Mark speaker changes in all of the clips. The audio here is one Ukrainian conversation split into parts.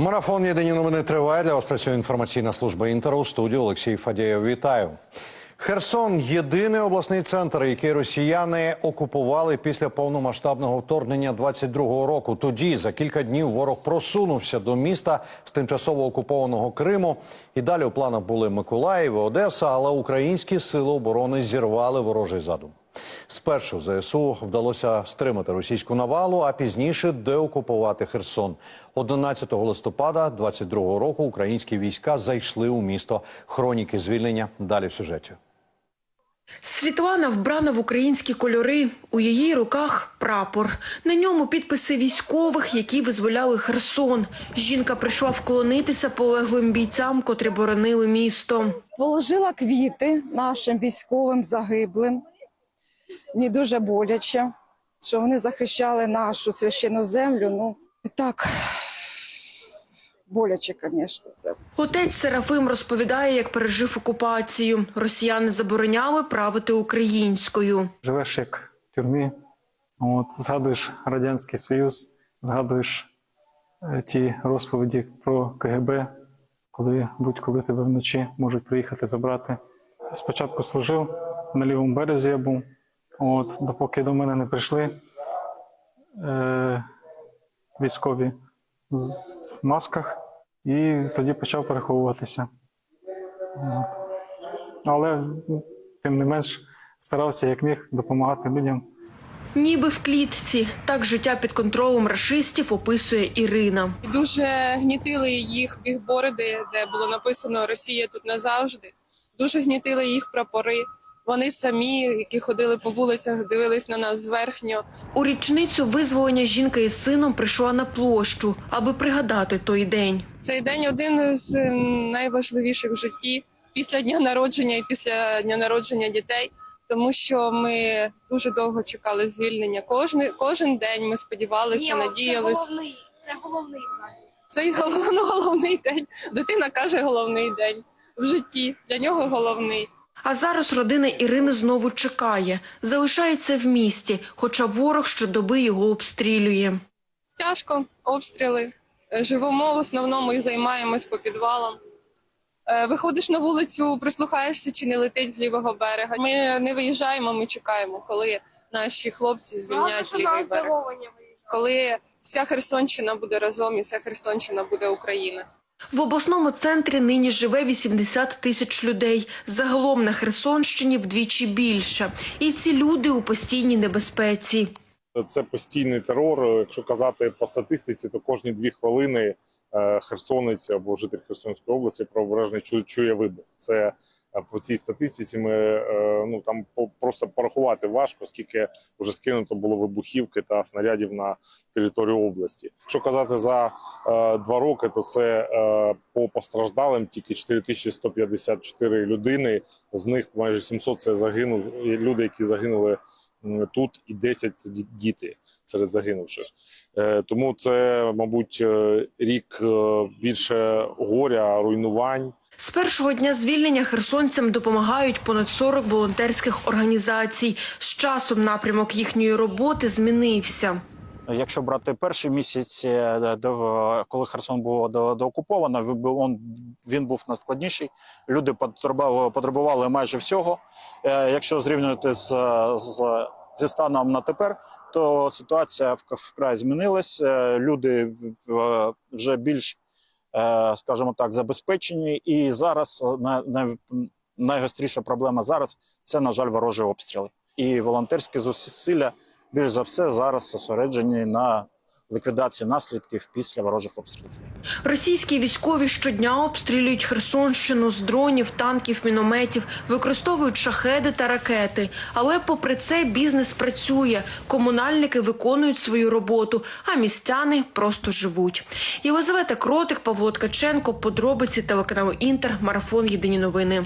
Speaker 1: Марафон Єдині новини триває. Для вас працює інформаційна служба інтеру. У студії Олексій Фадєєв. Вітаю. Херсон єдиний обласний центр, який росіяни окупували після повномасштабного вторгнення 22-го року. Тоді за кілька днів ворог просунувся до міста з тимчасово окупованого Криму. І далі у планах були Миколаїв, Одеса, але українські сили оборони зірвали ворожий задум. Спершу ЗСУ вдалося стримати російську навалу, а пізніше деокупувати Херсон. 11 листопада 22 року українські війська зайшли у місто. Хроніки звільнення далі в сюжеті.
Speaker 2: Світлана вбрана в українські кольори. У її руках прапор. На ньому підписи військових, які визволяли Херсон. Жінка прийшла вклонитися полеглим бійцям, котрі боронили місто.
Speaker 3: Положила квіти нашим військовим загиблим. Мені дуже боляче, що вони захищали нашу священну землю. Ну, так, боляче, звісно, це.
Speaker 2: Отець Серафим розповідає, як пережив окупацію. Росіяни забороняли правити українською.
Speaker 4: живеш як в тюрмі, от, згадуєш Радянський Союз, згадуєш е, ті розповіді про КГБ, коли будь-коли тебе вночі можуть приїхати забрати. Спочатку служив на лівому березі я був, от, допоки до мене не прийшли е, військові з, в масках, і тоді почав переховуватися. От. Але тим не менш старався як міг допомагати людям.
Speaker 2: Ніби в клітці. Так життя під контролем рашистів описує Ірина.
Speaker 5: Дуже гнітили їх бігборди, де було написано Росія тут назавжди. Дуже гнітили їх прапори. Вони самі, які ходили по вулицях, дивились на нас зверхньо.
Speaker 2: У річницю визволення жінка із сином прийшла на площу, аби пригадати той день.
Speaker 5: Цей день один з найважливіших в житті після дня народження і після дня народження дітей, тому що ми дуже довго чекали звільнення. Кожен, кожен день ми сподівалися,
Speaker 6: Ні,
Speaker 5: надіялись.
Speaker 6: Це головний, це головний.
Speaker 5: Цей головно, головний день. Дитина каже головний день в житті. Для нього головний.
Speaker 2: А зараз родина Ірини знову чекає, залишається в місті, хоча ворог щодоби його обстрілює.
Speaker 5: Тяжко, обстріли. Е, Живемо в основному і займаємось по підвалам. Е, Виходиш на вулицю, прислухаєшся, чи не летить з лівого берега. Ми не виїжджаємо, ми чекаємо, коли наші хлопці звільнять лівий берег. Коли вся Херсонщина буде разом, і вся Херсонщина буде Україна.
Speaker 2: В обласному центрі нині живе 80 тисяч людей. Загалом на Херсонщині вдвічі більше. І ці люди у постійній небезпеці.
Speaker 7: Це постійний терор. Якщо казати по статистиці, то кожні дві хвилини е, херсонець або житель Херсонської області правобережний чу- чує вибух. Це по цій статистиці ми е, ну там просто порахувати важко, скільки вже скинуто було вибухівки та снарядів на територію області. Якщо казати за е, два роки, то це е, по постраждалим тільки 4154 людини. З них майже 700 це загинув люди, які загинули тут, і 10 це ді- діти серед загинувших. Е, Тому це, мабуть, е, рік е, більше горя, руйнувань.
Speaker 2: З першого дня звільнення херсонцям допомагають понад 40 волонтерських організацій. З часом напрямок їхньої роботи змінився.
Speaker 8: Якщо брати перший місяць, до- коли Херсон був до- доокуповано, він був- он- він був найскладніший. Люди потребували, потребували майже всього. Якщо зрівнювати з, з, зі станом на тепер, то ситуація вк- вкрай змінилась. Е, Люди вже більш, е, скажімо так, забезпечені. І зараз е, на- на- найгостріша проблема зараз це, на жаль, ворожі обстріли. І волонтерські зусилля більш за все зараз зосереджені на ліквідації наслідків після ворожих обстрілів.
Speaker 2: Російські військові щодня обстрілюють Херсонщину з дронів, танків, мінометів, використовують шахеди та ракети. Але попри це бізнес працює. Комунальники виконують свою роботу, а містяни просто живуть. Єлизавета Кротик, Павло Ткаченко, подробиці телеканалу Інтер, марафон Єдині новини.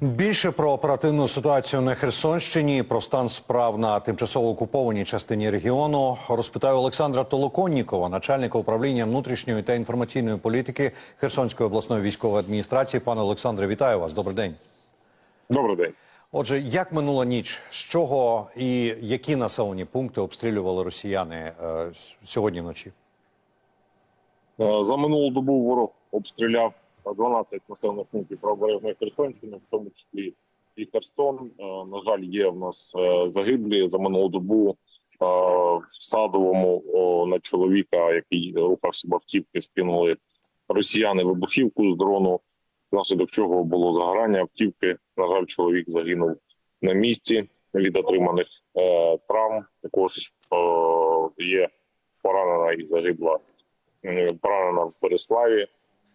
Speaker 1: Більше про оперативну ситуацію на Херсонщині, про стан справ на тимчасово окупованій частині регіону розпитаю Олександра Толоконнікова, начальника управління внутрішньої та інформаційної політики Херсонської обласної військової адміністрації. Пане Олександре, вітаю вас. Добрий день.
Speaker 7: Добрий день.
Speaker 1: Отже, як минула ніч, з чого і які населені пункти обстрілювали росіяни е, сьогодні вночі?
Speaker 7: Е, За минулу добу ворог обстріляв 12 населених пунктів правобережної Херсонщини, в тому числі і Херсон. Е, На жаль, є в нас е, загиблі за минулу добу е, в Садовому на чоловіка, який рухався автівки, скинули росіяни вибухівку з дрону, внаслідок чого було загорання автівки. На жаль, чоловік загинув на місці від отриманих травм. Також є поранена і загибла поранена в Береславі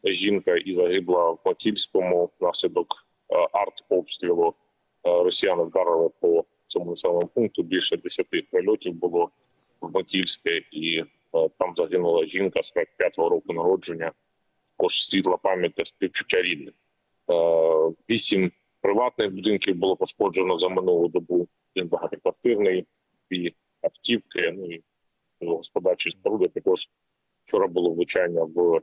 Speaker 7: жінка і загибла в Макільському внаслідок е, артобстрілу. Е, Росіяни вдарили по цьому населеному пункту. Більше 10 прильотів було в Макільське, і е, там загинула жінка 45-го року народження. Також світла пам'ять та співчуття рідних. Вісім приватних будинків було пошкоджено за минулу добу. Один багатоквартирний, дві автівки, ну і господарчі споруди. Також вчора було влучання в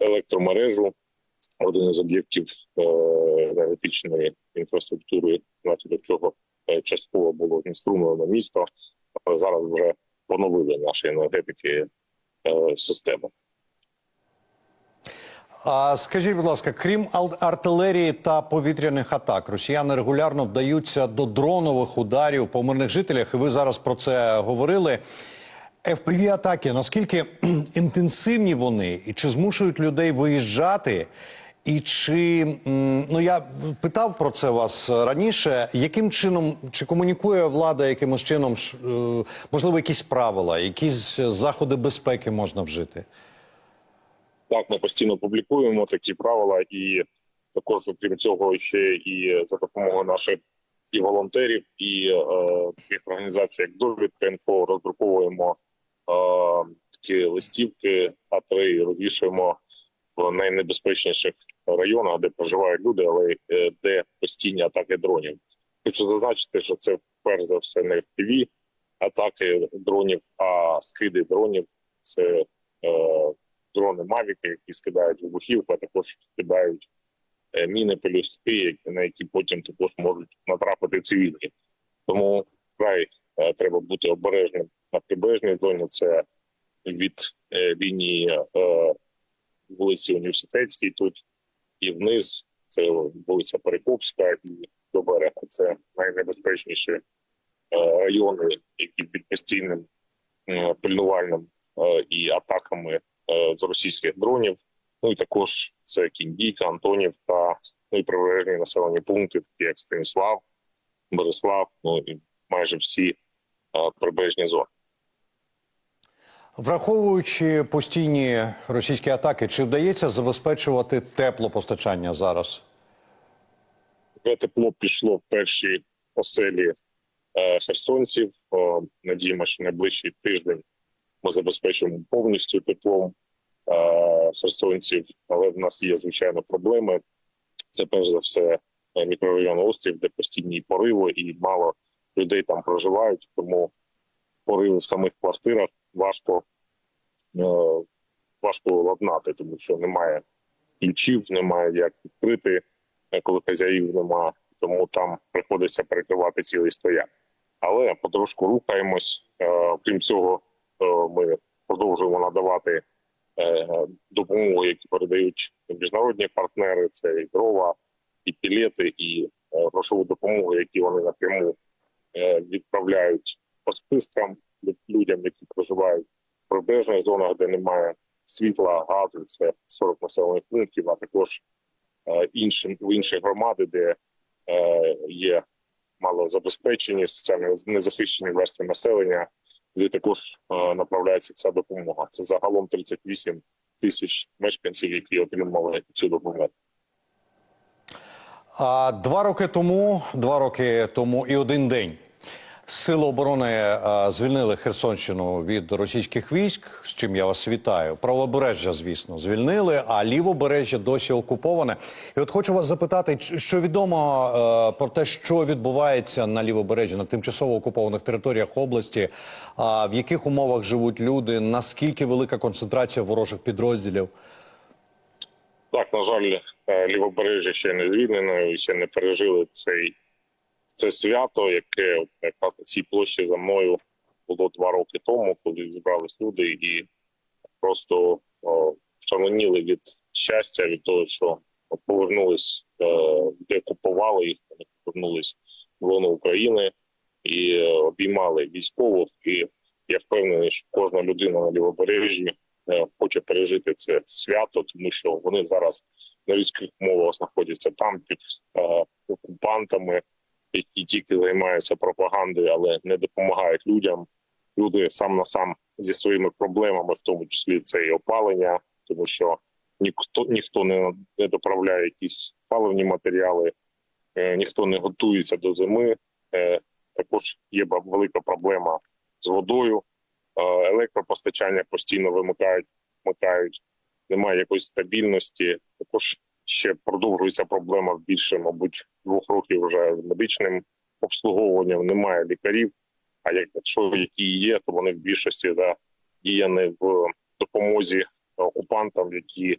Speaker 7: електромережу, один із об'єктів е, енергетичної інфраструктури, внаслідок чого е, частково було знеструмлено місто, зараз вже поновили наші енергетики е, систему.
Speaker 1: А скажіть, будь ласка, крім артилерії та повітряних атак, росіяни регулярно вдаються до дронових ударів по мирних жителях. І ви зараз про це говорили. Fpv атаки наскільки інтенсивні вони, і чи змушують людей виїжджати? І чи ну я питав про це вас раніше, яким чином чи комунікує влада якимось чином е, можливо якісь правила, якісь заходи безпеки можна вжити?
Speaker 7: Так, ми постійно публікуємо такі правила, і також, окрім цього, ще і за допомогою наших і волонтерів, і е, таких організацій, як довідка інфо, роздруковуємо такі листівки А3 і розвішуємо в найнебезпечніших районах, де проживають люди, але е, де постійні атаки дронів. Хочу зазначити, що це перш за все не FPV атаки дронів, а скиди дронів. Це е, дрони Мавіки, які скидають вибухівку, а також скидають е, міни пелюстки, на які потім також можуть натрапити цивільні. Тому край е, треба бути обережним на прибережній зоні. Це від е, лінії е, вулиці Університетській тут і вниз. Це вулиця Перекопська і до берега. Це найнебезпечніші е, райони, які під постійним е, пильнувальним е, і атаками е, з російських дронів. Ну і також це Кіндійка, Антонівка, ну і прибережні населені пункти, такі як Станіслав, Борислав, ну і майже всі е, прибережні зони.
Speaker 1: Враховуючи постійні російські атаки, чи вдається забезпечувати теплопостачання зараз?
Speaker 7: Вже тепло пішло в перші оселі е, херсонців. Е, надіємося, що найближчий тиждень ми забезпечимо повністю теплом е, херсонців, але в нас є звичайно проблеми. Це перш за все е, мікрорайон острів, де постійні пориви і мало людей там проживають. Тому пориви в самих квартирах важко, е, важко ладнати, тому що немає ключів, немає як відкрити, е, коли хазяїв немає. Тому там приходиться перекривати цілий стояк. Але потрошку рухаємось. Е, Окрім цього, ми продовжуємо надавати допомогу, які передають міжнародні партнери. Це і дрова, і пілети, і грошову допомогу, які вони напряму відправляють по спискам людям, які проживають в прибережних зонах, де немає світла, газу. Це 40 населених пунктів, а також е, іншим в інші громади, де е, є малозабезпечені, соціально незахищені верстви населення, де також е, направляється ця допомога. Це загалом 38 тисяч мешканців, які отримали цю допомогу.
Speaker 1: Два роки тому, два роки тому і один день. Сили оборони е, звільнили Херсонщину від російських військ, з чим я вас вітаю. Правобережжя, звісно, звільнили, а лівобережжя досі окуповане. І от хочу вас запитати, що відомо е, про те, що відбувається на лівобережжі, на тимчасово окупованих територіях області, а в яких умовах живуть люди, наскільки велика концентрація ворожих підрозділів?
Speaker 7: Так, на жаль, е, лівобережжя ще не звільнено і ще не пережили цей це свято, яке якраз на цій площі за мною було два роки тому, коли зібрались люди і просто о, шаленіли від щастя від того, що повернулись, е, де купували їх, вони повернулись в лоно України і е, обіймали військових. І я впевнений, що кожна людина на лівобережжі е, хоче пережити це свято, тому що вони зараз на людських умовах знаходяться там під окупантами, які тільки займаються пропагандою, але не допомагають людям. Люди сам на сам зі своїми проблемами, в тому числі це і опалення, тому що ніхто ніхто не, не доправляє якісь паливні матеріали, е, ніхто не готується до зими. Е, також є велика проблема з водою. Е, електропостачання постійно вимикають, вмикають. Немає якоїсь стабільності. Також ще продовжується проблема більше, мабуть, двох років вже медичним обслуговуванням. Немає лікарів. А якщо які є, то вони в більшості задіяні в допомозі окупантам, які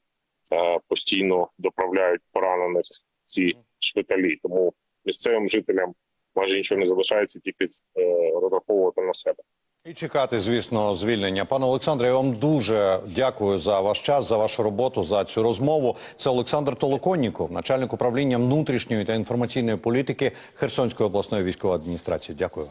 Speaker 7: е, постійно доправляють поранених в ці шпиталі. Тому місцевим жителям майже нічого не залишається, тільки е, розраховувати на себе.
Speaker 1: І чекати, звісно, звільнення. Пане Олександре, я вам дуже дякую за ваш час, за вашу роботу, за цю розмову. Це Олександр Толоконніков, начальник управління внутрішньої та інформаційної політики Херсонської обласної військової адміністрації. Дякую.